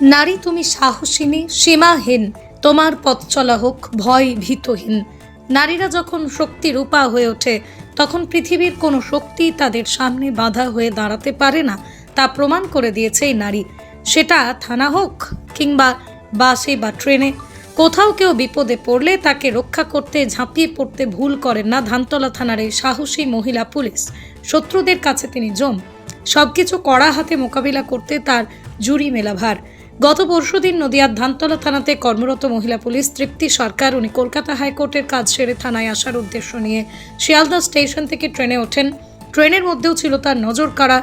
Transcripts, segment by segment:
নারী তুমি সাহসিনী, সীমাহীন। তোমার পথ চলা হোক, ভয় ভীতহীন। নারীরা যখন শক্তি রূপা হয়ে ওঠে, তখন পৃথিবীর কোনো শক্তি তাদের সামনে বাধা হয়ে দাঁড়াতে পারে না, তা প্রমাণ করে দিয়েছে এই নারী। সেটা থানা হোক কিংবা বাসে বা ট্রেনে, কোথাও কেউ বিপদে পড়লে তাকে রক্ষা করতে, ঝাঁপিয়ে পড়তে ভুল করেন না ধানতলা থানার এই সাহসী মহিলা পুলিশ। শত্রুদের কাছে তিনি জম। সবকিছু কড়া হাতে মোকাবিলা করতে তার জুরি মেলা ভার গত পরশুদিন নদিয়ার ধানতলা থানাতে কর্মরত মহিলা পুলিশ তৃপ্তি সরকার উনি কলকাতা হাইকোর্টের কাজ সেরে থানায় আসার উদ্দেশ্য নিয়ে শিয়ালদা স্টেশন থেকে ট্রেনে ওঠেন। ট্রেনের মধ্যেও ছিল তার নজর কাড়া।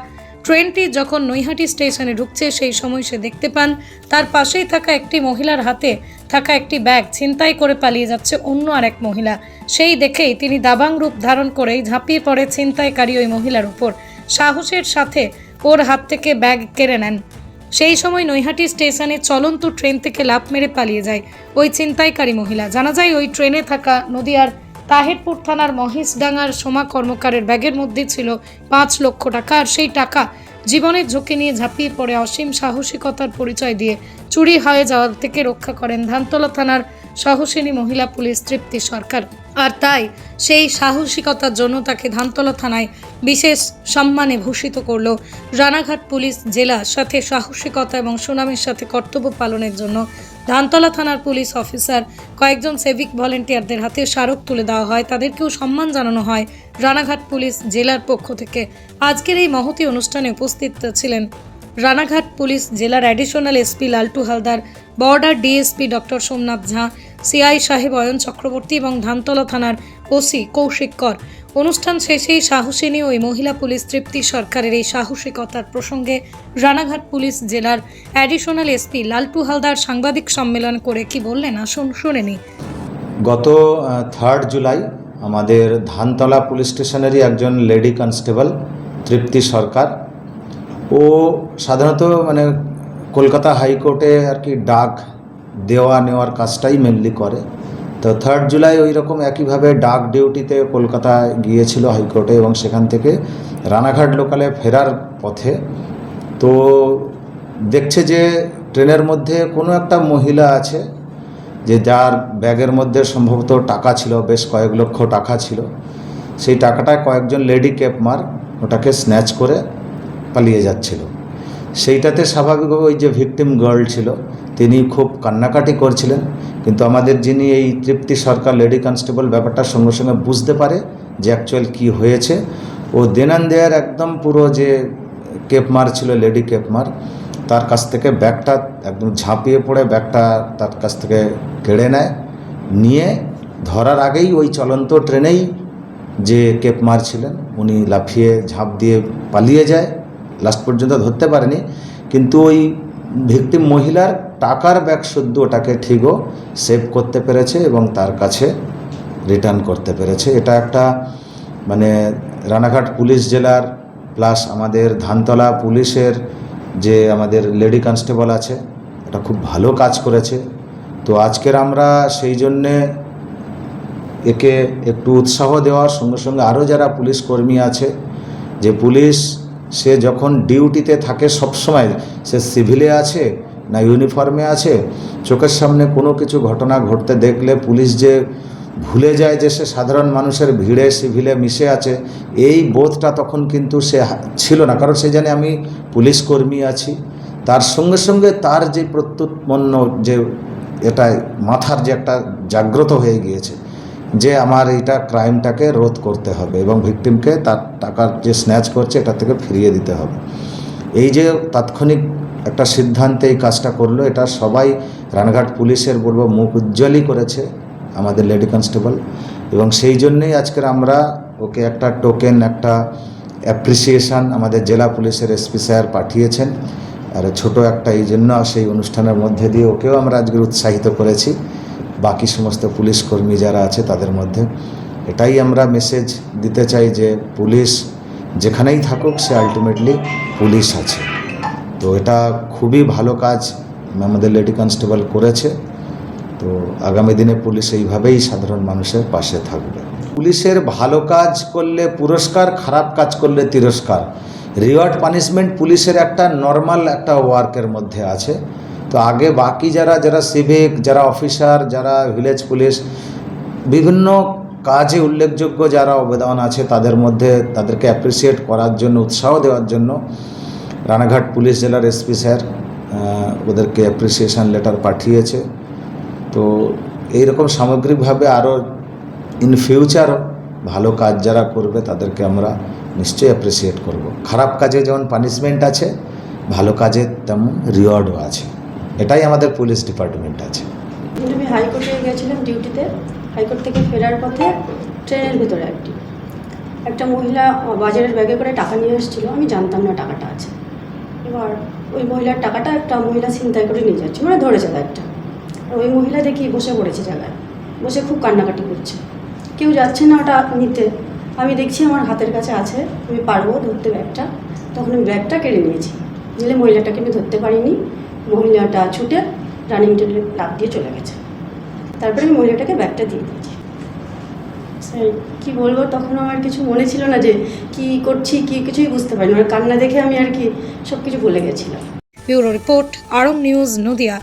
ট্রেনটি যখন নৈহাটি স্টেশনে ঢুকছে, সেই সময় সে দেখতে পান, তার পাশেই থাকা একটি মহিলার হাতে থাকা একটি ব্যাগ ছিনতাই করে পালিয়ে যাচ্ছে অন্য আর এক মহিলা। সেই দেখেই তিনি দাবাং রূপ ধারণ করেই ঝাঁপিয়ে পড়ে ছিনতাইকারী ওই মহিলার উপর। সাহসের সাথে ওর হাত থেকে ব্যাগ কেড়ে নেন। সেই সময় নৈহাটি স্টেশনে চলন্ত ট্রেন থেকে লাফ মেরে পালিয়ে যায় ওই ছিনতাইকারী মহিলা। জানা যায় ওই ট্রেনে থাকা নদিয়ার তাহেরপুর থানার মহেশডাঙ্গার সোমা কর্মকারের ব্যাগের মধ্যে ছিল পাঁচ লক্ষ টাকা আর সেই টাকা জীবনের ঝুঁকি নিয়ে ঝাঁপিয়ে পড়ে অসীম সাহসিকতার পরিচয় দিয়ে চুরি হয়ে যাওয়ার থেকে রক্ষা করেন ধানতলা থানার সাহসিনী মহিলা পুলিশ তৃপ্তি সরকার। আর তাই সেই সাহসিকতার জন্য তাকে ধানতলা থানায় বিশেষ সম্মানে ভূষিত করল রানাঘাট পুলিশ জেলা সাথে সাহসিকতা এবং সুনামের সাথে কর্তব্য পালনের জন্য ধানতলা থানার পুলিশ অফিসার কয়েকজন সেভিক ভলেন্টিয়ারদের হাতে স্মারক তুলে দেওয়া হয়। তাদেরকেও সম্মান জানানো হয় রানাঘাট পুলিশ জেলার পক্ষ থেকে। আজকের এই মহতি অনুষ্ঠানে উপস্থিত ছিলেন রানাঘাট পুলিশ জেলার additional SP Laltu Haldar border DSP doctor Somnath Jha CI সাহেব অয়ন চক্রবর্তী এবং ধানতলা থানার ওসি কৌশিক কর। অনুষ্ঠান শেষেই সাহসিনী ওই মহিলা পুলিশ তৃপ্তি সরকারের এই সাহসিকতার প্রসঙ্গে রানাঘাট পুলিশ জেলার অ্যাডিশনাল এসপি লালটু হালদার সাংবাদিক সম্মেলন করে কি বললেন? আসুন, শুনে নি গত থার্ড জুলাই আমাদের ধানতলা পুলিশ স্টেশনেরই একজন লেডি কনস্টেবল তৃপ্তি সরকার। ও সাধারণত মানে কলকাতা হাইকোর্টে আর কি ডাক দেওয়া নেওয়ার কাজটাই মেনলি করে। তো থার্ড জুলাই ওই রকম একইভাবে ডাক ডিউটিতে কলকাতায় গিয়েছিল হাইকোর্টে এবং সেখান থেকে রানাঘাট লোকালে ফেরার পথে। তো দেখছে যে ট্রেনের মধ্যে কোনো একটা মহিলা আছে যে যার ব্যাগের মধ্যে সম্ভবত টাকা ছিল, বেশ কয়েক লক্ষ টাকা ছিল। সেই টাকাটা কয়েকজন লেডি ক্যাপমার ওটাকে স্ন্যাচ করে পালিয়ে যাচ্ছিল। সেইটাতে স্বাভাবিকভাবে ওই যে ভিকটিম গার্ল ছিল, তিনি খুব কান্নাকাটি করছিলেন। কিন্তু আমাদের যিনি এই তৃপ্তি সরকার, লেডি কনস্টেবল ব্যাপারটা সঙ্গে সঙ্গে বুঝতে পারে যে অ্যাকচুয়াল কি হয়েছে। ও দেনান দেয়ার একদম পুরো যে কেপমার ছিল, লেডি কেপমার তার কাছ থেকে ব্যাগটা একদম ঝাঁপিয়ে পড়ে, ব্যাগটা তার কাছ থেকে কেড়ে নেয়, নিয়ে ধরার আগেই ওই চলন্ত ট্রেনেই যে কেপমার ছিলেন, উনি লাফিয়ে, ঝাঁপ দিয়ে পালিয়ে যায়। লাস্ট পর্যন্ত ধরতে পারেনি। কিন্তু ওই ভিকটিম মহিলার টাকার ব্যাগ শুদ্ধ ওটাকে ঠিকও সেভ করতে পেরেছে এবং তার কাছে রিটার্ন করতে পেরেছে। এটা একটা মানে রানাঘাট পুলিশ জেলার প্লাস আমাদের ধানতলা পুলিশের যে আমাদের লেডি কনস্টেবল আছে, এটা খুব ভালো কাজ করেছে। তো আজকের আমরা সেই জন্যে একে একটু উৎসাহ দেওয়ার সঙ্গে সঙ্গে আরও যারা পুলিশ কর্মী আছে, যে পুলিশ সে যখন ডিউটিতে থাকে সবসময়, সে সিভিলে আছে না ইউনিফর্মে আছে, চোখের সামনে কোনো কিছু ঘটনা ঘটতে দেখলে পুলিশ যে ভুলে যায় যে সে সাধারণ মানুষের ভিড়ে, সিভিলে মিশে আছে, এই বোধটা তখন কিন্তু সে ছিল না। কারণ সে জানে আমি পুলিশ কর্মী আছি। তার সঙ্গে সঙ্গে তার যে প্রত্যুৎপন্ন যে এটা মাথার যে একটা জাগ্রত হয়ে গিয়েছে, যে আমার এইটা ক্রাইমটাকে রোধ করতে হবে এবং ভিকটিমকে তার টাকার যে স্ন্যাচ করছে এটা থেকে ফিরিয়ে দিতে হবে। এই যে তাৎক্ষণিক একটা সিদ্ধান্তে এই কাজটা করল। এটা সবাই, রানাঘাট পুলিশের বলব, মুখ উজ্জ্বলই করেছে আমাদের লেডি কনস্টেবল। এবং সেই জন্যেই আজকের আমরা ওকে একটা টোকেন একটা অ্যাপ্রিসিয়েশন আমাদের জেলা পুলিশের এসপি স্যার পাঠিয়েছেন। আর ছোট একটা এই জন্য সেই অনুষ্ঠানের মধ্যে দিয়ে ওকেও আমরা আজকে উৎসাহিত করেছি। বাকি সমস্ত পুলিশ কর্মী যারা আছে তাদের মধ্যে। এটাই আমরা মেসেজ দিতে চাই যে পুলিশ যেখানেই থাকুক, সে আলটিমেটলি পুলিশ আছে। তো এটা খুবই ভালো কাজ আমাদের লেডি কনস্টেবল করেছে। তো আগামী দিনে পুলিশ এইভাবেই সাধারণ মানুষের পাশে থাকবে। পুলিশের ভালো কাজ করলে পুরস্কার, খারাপ কাজ করলে তিরস্কার। রিওয়ার্ড পানিশমেন্ট পুলিশের একটা নর্মাল একটা ওয়ার্কের মধ্যে আছে। তো আগে বাকি যারা যারা সিভিক, যারা অফিসার, যারা ভিলেজ পুলিশ, বিভিন্ন কাজে উল্লেখযোগ্য যারা অবদান আছে তাদের মধ্যে তাদেরকে অ্যাপ্রিসিয়েট করার জন্য, উৎসাহ দেওয়ার জন্য রানাঘাট পুলিশ জেলার এসপি স্যার ওদেরকে অ্যাপ্রিসিয়েশন লেটার পাঠিয়েছে। তো এইরকম সামগ্রিকভাবে আরও ইন ফিউচার ভালো কাজ যারা করবে তাদেরকে আমরা নিশ্চয়ই অ্যাপ্রিসিয়েট করব। খারাপ কাজে যেমন পানিশমেন্ট আছে, ভালো কাজে তেমন রিওয়ার্ডও আছে। এটাই আমাদের পুলিশ ডিপার্টমেন্ট আছে। আমি হাইকোর্টে গেছিলাম ডিউটিতে হাইকোর্ট থেকে ফেরার পথে ট্রেনের ভিতরে একটি। একটা মহিলা বাজারের ব্যাগে করে টাকা নিয়ে এসেছিল, আমি জানতাম না টাকাটা আছে। এবার ওই মহিলার টাকাটা একটা মহিলা ছিনতাই করে নিয়ে যাচ্ছে মানে ধরেছে একটা ওই মহিলা দেখি বসে পড়েছে জায়গায়, বসে খুব কান্নাকাটি করছে। কেউ যাচ্ছে না ওটা নিতে। আমি দেখছি আমার হাতের কাছে আছে, আমি পারব ধরতে ব্যাগটা। তখন আমি ব্যাগটা কেড়ে নিয়েছি। নিলে মহিলাটাকে আমি ধরতে পারিনি। মহিলাটা ছুটে রানিং টেবিলে লাভ দিয়ে চলে গেছে। তারপরে আমি মহিলাটাকে ব্যাগটা দিয়ে দিয়েছি। কী বলব? তখন আমার কিছু মনে ছিল না যে কি করছি, কি কিছুই বুঝতে পারিনি। মানে কান্না দেখে আমি আর কি সব কিছু ভুলে গেছিলাম। Bureau report, Arong news, Nadia.